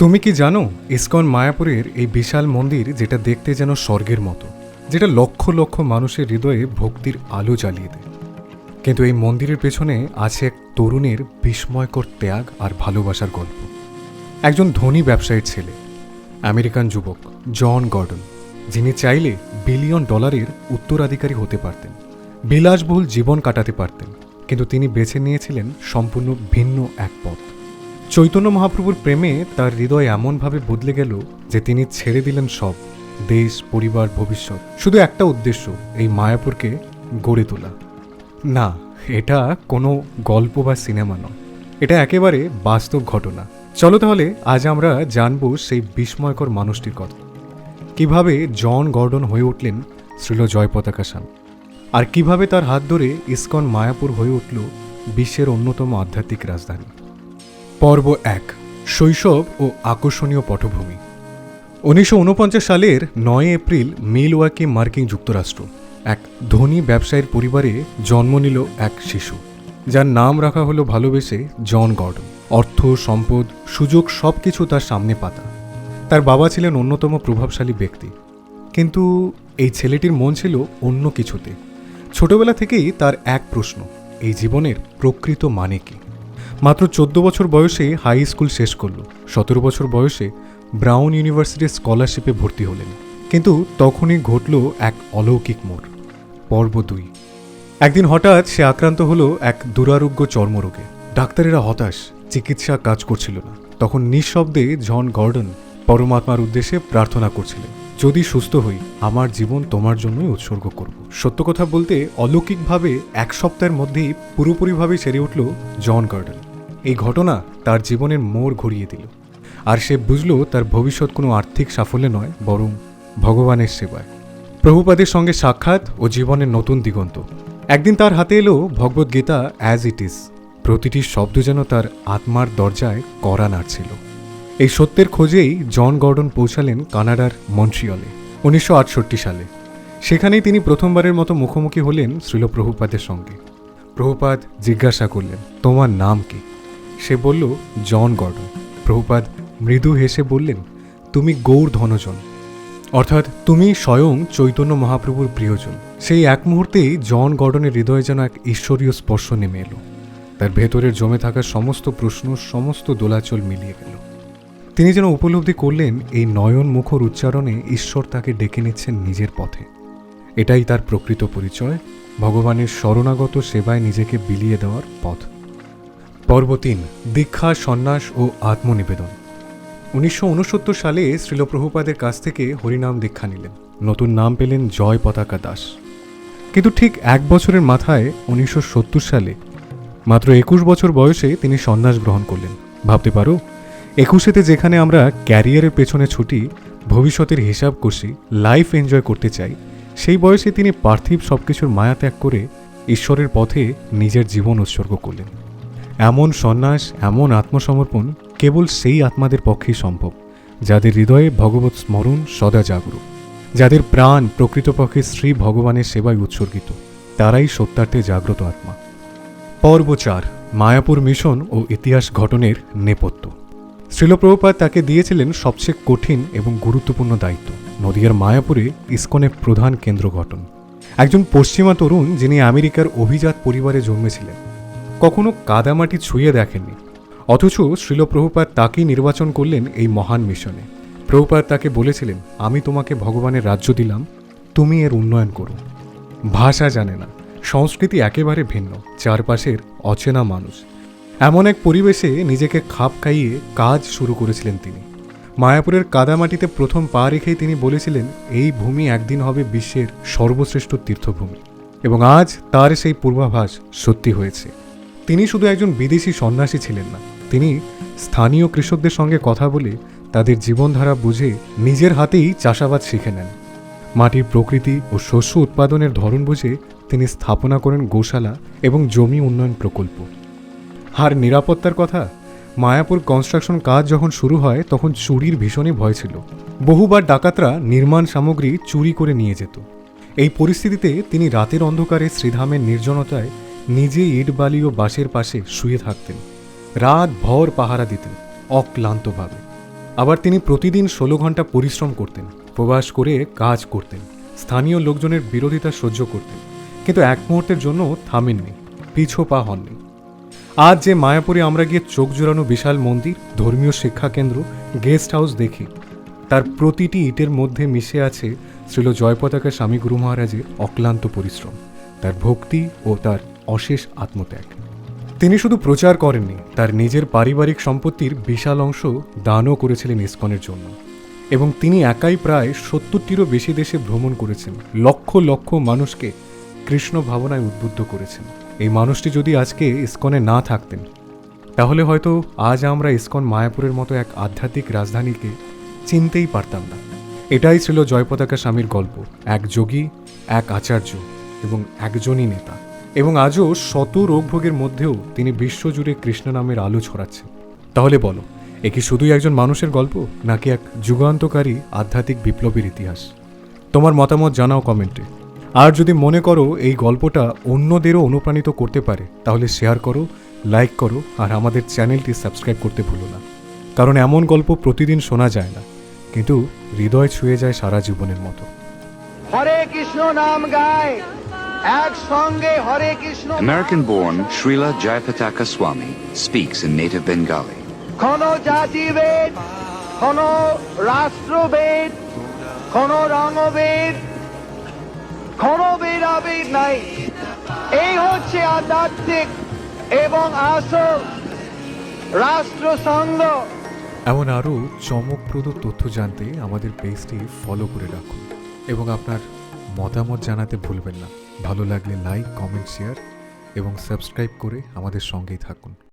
তুমি কি জানো, ইসকন মায়াপুরের এই বিশাল মন্দির যেটা দেখতে যেন স্বর্গের মতো, যেটা লক্ষ লক্ষ মানুষের হৃদয়ে ভক্তির আলো জ্বালিয়ে দেয়। কিন্তু এই মন্দিরের পেছনে আছে এক তরুণের বিস্ময়কর ত্যাগ আর ভালোবাসার গল্প। একজন ধনী ব্যবসায়ীর ছেলে, আমেরিকান যুবক, জন গর্ডন, যিনি চাইলে বিলিয়ন ডলারের উত্তরাধিকারী হতে পারতেন, বিলাসবহুল জীবন কাটাতে পারতেন, কিন্তু তিনি বেছে নিয়েছিলেন সম্পূর্ণ ভিন্ন এক পথ। চৈতন্য মহাপ্রভুর প্রেমে তার হৃদয় এমনভাবে বদলে গেল যে তিনি ছেড়ে দিলেন সব, দেশ, পরিবার, ভবিষ্যৎ। শুধু একটা উদ্দেশ্য, এই মায়াপুরকে গড়ে তোলা। না, এটা কোনো গল্প বা সিনেমা নয়। এটা একেবারে বাস্তব ঘটনা। চলো তাহলে আজ আমরা জানব সেই বিস্ময়কর মানুষটির কথা। কীভাবে জন গর্ডন হয়ে উঠলেন শ্রীল জয় পতাকা সাম আর কীভাবে তার হাত ধরে ইসকন মায়াপুর হয়ে উঠল বিশ্বের অন্যতম আধ্যাত্মিক রাজধানী? পর্ব এক, শৈশব ও আকর্ষণীয় পটভূমি। উনিশশো ঊনপঞ্চাশ সালের নয় এপ্রিল মিলওয়াকি মার্কিন যুক্তরাষ্ট্র এক ধনী ব্যবসায়ীর পরিবারে জন্ম নিল এক শিশু। যার নাম রাখা হলো ভালোবেসে জন গর্ডন। অর্থ, সম্পদ, সুযোগ সব কিছু তার সামনে পাতা। তার বাবা ছিলেন অন্যতম প্রভাবশালী ব্যক্তি। কিন্তু এই ছেলেটির মন ছিল অন্য কিছুতে। ছোটবেলা থেকেই তার এক প্রশ্ন, এই জীবনের প্রকৃত মানে কি? মাত্র চোদ্দ বছর বয়সে হাই স্কুল শেষ করল। সতেরো বছর বয়সে ব্রাউন ইউনিভার্সিটির স্কলারশিপে ভর্তি হলেন। কিন্তু তখনই ঘটল এক অলৌকিক মোড়। পর্ব দুই। একদিন হঠাৎ সে আক্রান্ত হলো এক দুরারোগ্য চর্মরোগে। ডাক্তারেরা হতাশ, চিকিৎসা কাজ করছিল না। তখন নিঃশব্দে জন গর্ডন পরমাত্মার উদ্দেশ্যে প্রার্থনা করছিলেন, যদি সুস্থ হই, আমার জীবন তোমার জন্যই উৎসর্গ করব। সত্য কথা বলতে অলৌকিকভাবে এক সপ্তাহের মধ্যেই পুরোপুরিভাবে সেরে উঠল জন গার্ডেন। এই ঘটনা তার জীবনের মোড় ঘুরিয়ে দিল। আর সে বুঝল তার ভবিষ্যৎ কোনো আর্থিক সাফল্যে নয়, বরং ভগবানের সেবায়। প্রভুপাদের সঙ্গে সাক্ষাৎ ও জীবনের নতুন দিগন্ত। একদিন তার হাতে এলো ভগবদ্গীতা অ্যাজ ইট ইজ প্রতিটি শব্দ যেন তার আত্মার দরজায় কড়া নাড়ছিল এই সত্যের খোঁজেই জন গর্ডন পৌঁছালেন কানাডার মন্ট্রিয়লে, উনিশশো আটষট্টি সালে। সেখানেই তিনি প্রথমবারের মতো মুখোমুখি হলেন শ্রীল প্রভুপাদের সঙ্গে। প্রভুপাদ জিজ্ঞাসা করলেন, তোমার নাম কি? সে বলল, জন গর্ডন, প্রভুপাদ মৃদু হেসে বললেন, তুমি গৌর ধনজন, অর্থাৎ তুমি স্বয়ং চৈতন্য মহাপ্রভুর প্রিয়জন। সেই এক মুহূর্তেই জন গর্ডনের হৃদয়ে যেন এক ঈশ্বরীয় স্পর্শ নেমে এলো। তার ভেতরের জমে থাকা সমস্ত প্রশ্ন, সমস্ত দোলাচল মিলিয়ে গেল। তিনি যেন উপলব্ধি করলেন, এই নয়ন মুখর উচ্চারণে ঈশ্বর তাকে ডেকে নিচ্ছেন নিজের পথে। এটাই তার প্রকৃত পরিচয়। ভগবানের শরণাগত সেবায় নিজেকে বিলিয়ে দেওয়ার পথ। পর্ব তিন দীক্ষা, সন্ন্যাস ও আত্মনিবেদন। উনিশশো উনসত্তর সালে শ্রীলপ্রভুপাদের কাছ থেকে হরিনাম দীক্ষা নিলেন। নতুন নাম পেলেন জয় পতাকা দাস। কিন্তু ঠিক এক বছরের মাথায় উনিশশো সত্তর সালে, মাত্র একুশ বছর বয়সে তিনি সন্ন্যাস গ্রহণ করলেন। ভাবতে পারো, একুশেতে যেখানে আমরা ক্যারিয়ারের পেছনে ছুটি, ভবিষ্যতের হিসাব কষি, লাইফ এনজয় করতে চাই, সেই বয়সে তিনি পার্থিব সবকিছুর মায়া ত্যাগ করে ঈশ্বরের পথে নিজের জীবন উৎসর্গ করলেন। এমন সন্ন্যাস, এমন আত্মসমর্পণ কেবল সেই আত্মাদের পক্ষেই সম্ভব, যাদের হৃদয়ে ভগবত স্মরণ সদা জাগরুক, যাদের প্রাণ প্রকৃতপক্ষে শ্রী ভগবানের সেবায় উৎসর্গিত, তারাই সত্যার্থে জাগ্রত আত্মা। পর্ব চার, মায়াপুর মিশন ও ইতিহাস ঘটনের নেপথ্য। শ্রীলপ্রভুপাদ তাকে দিয়েছিলেন সবচেয়ে কঠিন এবং গুরুত্বপূর্ণ দায়িত্ব, নদিয়ার মায়াপুরে ইস্কনের প্রধান কেন্দ্র গঠন। একজন পশ্চিমা তরুণ যিনি আমেরিকার অভিজাত পরিবারে জন্মেছিলেন কখনো কাদামাটি ছুঁয়ে দেখেননি। অথচ শ্রীলপ্রভুপাদ তাকেই নির্বাচন করলেন এই মহান মিশনে। প্রভুপাদ তাকে বলেছিলেন, আমি তোমাকে ভগবানের রাজ্য দিলাম, তুমি এর উন্নয়ন করো। ভাষা জানে না, সংস্কৃতি একেবারে ভিন্ন, চারপাশের অচেনা মানুষ। এমন এক পরিবেশে নিজেকে খাপ খাইয়ে কাজ শুরু করেছিলেন তিনি। মায়াপুরের কাদামাটিতে প্রথম পা রেখেই তিনি বলেছিলেন, এই ভূমি একদিন হবে বিশ্বের সর্বশ্রেষ্ঠ তীর্থভূমি এবং আজ তার সেই পূর্বাভাস সত্যি হয়েছে। তিনি শুধু একজন বিদেশি সন্ন্যাসী ছিলেন না, তিনি স্থানীয় কৃষকদের সঙ্গে কথা বলে তাদের জীবনধারা বুঝে নিজের হাতেই চাষাবাদ শিখে নেন। মাটির প্রকৃতি ও শস্য উৎপাদনের ধরন বুঝে তিনি স্থাপনা করেন গোশালা এবং জমি উন্নয়ন প্রকল্প। আর নিরাপত্তার কথা, মায়াপুর কনস্ট্রাকশন কাজ যখন শুরু হয়, তখন চুরির ভীষণই ভয় ছিল। বহুবার ডাকাতরা নির্মাণ সামগ্রী চুরি করে নিয়ে যেত। এই পরিস্থিতিতে তিনি রাতের অন্ধকারে শ্রীধামের নির্জনতায় নিজে ইট বালি ও বাঁশের পাশে শুয়ে থাকতেন। রাত ভর পাহারা দিতেন, অক্লান্তভাবে। আবার তিনি প্রতিদিন ষোলো ঘণ্টা পরিশ্রম করতেন, প্রবাস করে কাজ করতেন, স্থানীয় লোকজনের বিরোধিতা সহ্য করতেন। কিন্তু এক মুহূর্তের জন্য থামেননি, পিছু পা হননি। আজ যে মায়াপুরে আমরা গিয়ে চোখ জোড়ানো বিশাল মন্দির, ধর্মীয় শিক্ষা কেন্দ্র গেস্ট হাউস দেখি, তার প্রতিটি ইটের মধ্যে মিশে আছে শ্রীল জয়পতাকা স্বামী গুরু মহারাজের অক্লান্ত পরিশ্রম, তার ভক্তি ও তার অশেষ আত্মত্যাগ। তিনি শুধু প্রচার করেননি, তার নিজের পারিবারিক সম্পত্তির বিশাল অংশ দানও করেছিলেন ইসকনের জন্য। এবং তিনি একাই প্রায় সত্তরটিরও বেশি দেশে ভ্রমণ করেছেন, লক্ষ লক্ষ মানুষকে কৃষ্ণ ভাবনায় উদ্বুদ্ধ করেছেন। এই মানুষটি যদি আজকে ইসকনে না থাকতেন, তাহলে হয়তো আজ আমরা ইসকন মায়াপুরের মতো এক আধ্যাত্মিক রাজধানীকে চিনতেই পারতাম না। এটাই ছিল জয়পতাকা স্বামীর গল্প, এক যোগী, এক আচার্য এবং একজনই নেতা। এবং আজও শত রোগভোগের মধ্যেও তিনি বিশ্বজুড়ে কৃষ্ণ নামের আলো ছড়াচ্ছেন। তাহলে বলো, এ কি শুধুই একজন মানুষের গল্প, নাকি এক যুগান্তকারী আধ্যাত্মিক বিপ্লবের ইতিহাস? তোমার মতামত জানাও কমেন্টে। আর যদি মনে করো এই গল্পটা অন্যদেরও অনুপ্রাণিত করতে পারে, তাহলে শেয়ার করো, লাইক করো, আর আমাদের চ্যানেলটি সাবস্ক্রাইব করতে ভুলো না। কারণ এমন গল্প প্রতিদিন শোনা যায় না, কিন্তু হৃদয় ছুঁয়ে যায় সারা জীবনের মতো। হরে কৃষ্ণ নাম গায়। American born Srila Jayapataka Swami speaks in native Bengali. কোন জাতিভেদ কোন রাষ্ট্রভেদ কোন রঙভেদ কোন ভেদাভেদ নাই। এই হচ্ছে আধ্যাত্মিক এবং আসল রাষ্ট্রসংঘ এমন আরও চমকপ্রদ তথ্য জানতে আমাদের পেজটি ফলো করে রাখুন এবং আপনার মতামত জানাতে ভুলবেন না। ভালো লাগলে লাইক কমেন্ট শেয়ার এবং সাবস্ক্রাইব করে আমাদের সঙ্গেই থাকুন।